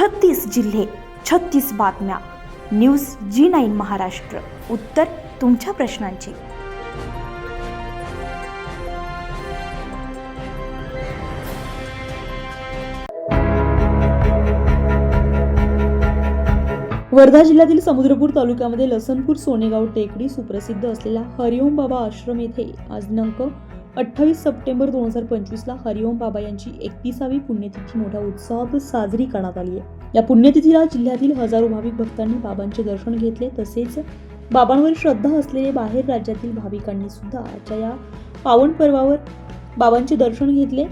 छत्तीस जिल्हे छत्तीस बातम्या. News G nine Maharashtra. उत्तर तुमच्या प्रश्नांची. वर्धा जिल्ह्यातील समुद्रपूर तालुक्यामध्ये लसनपूर सोनेगाव टेकडी सुप्रसिद्ध असलेला हरिओम बाबा आश्रम येथे आज दिनांक अठ्ठावीस सप्टेंबर दोन हजार पंचवीसला हरिओम बाबा यांची एकतीसावी पुण्यतिथी मोठ्या उत्साहात साजरी करण्यात आली आहे. या पुण्यतिथीला जिल्ह्यातील हजारो भाविक भक्तांनी बाबांचे दर्शन घेतले. तसेच बाबांवर श्रद्धा असलेले बाहेर राज्यातील भाविकांनी सुद्धा आजच्या या पावन पर्वावर बाबांचे दर्शन घेतले.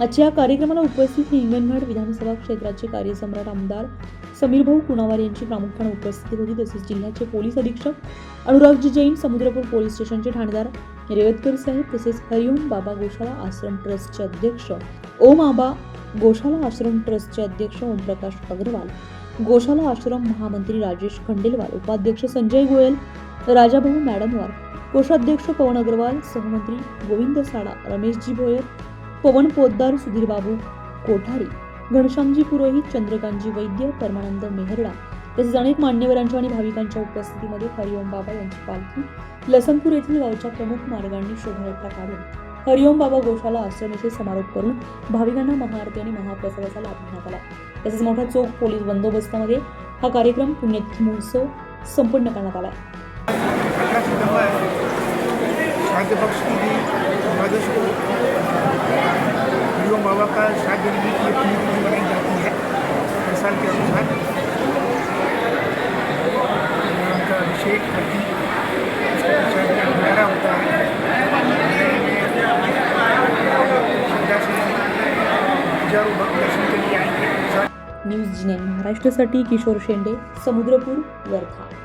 आजच्या या कार्यक्रमाला उपस्थित हिंगणघाट विधानसभा क्षेत्राचे कार्यसम्राट आमदार समीरभाऊ कुणावार यांची प्रामुख्याने उपस्थिती होती. तसेच जिल्ह्याचे पोलीस अधीक्षक अनुरागजी जैन समुद्रपूर पोलीस स्टेशनचे ठाणेदार रेवतकर साहेब तसेच हरिओम बाबा गोशाळा आश्रम ट्रस्टचे अध्यक्ष ओम आबा गोशाला आश्रम ट्रस्टचे अध्यक्ष ओमप्रकाश अग्रवाल गोशाला आश्रम महामंत्री राजेश खंडेलवाल उपाध्यक्ष संजय गोयल राजाभाऊ मॅडमवार कोषाध्यक्ष पवन अग्रवाल सहमंत्री गोविंद साडा रमेशजी भोयर पवन पोद्दार सुधीर बाबू कोठारी घनश्यामजी पुरोहित चंद्रकांतजी वैद्य परमानंद मेहरडा तसेच अनेक मान्यवरांच्या आणि भाविकांच्या उपस्थितीमध्ये हरिओम बाबा यांची पालखी लसनपूर येथील गावच्या प्रमुख मार्गांनी शोभायात्रा काढून हरिओम बाबा गोशाला आश्रम समारोप करून भाविकांना महाआरती आणि महाप्रसादाचा लाभ घेण्यात आला. तसेच मोठा चोख पोलीस बंदोबस्तामध्ये हा कार्यक्रम पुण्यतिथी महोत्सव संपन्न करण्यात आला. हरिओम बाबा का शादी की जाती है। साल के अनुसार के लिए न्यूज जिने महाराष्ट्रासाठी किशोर शेंडे समुद्रपूर वर्धा.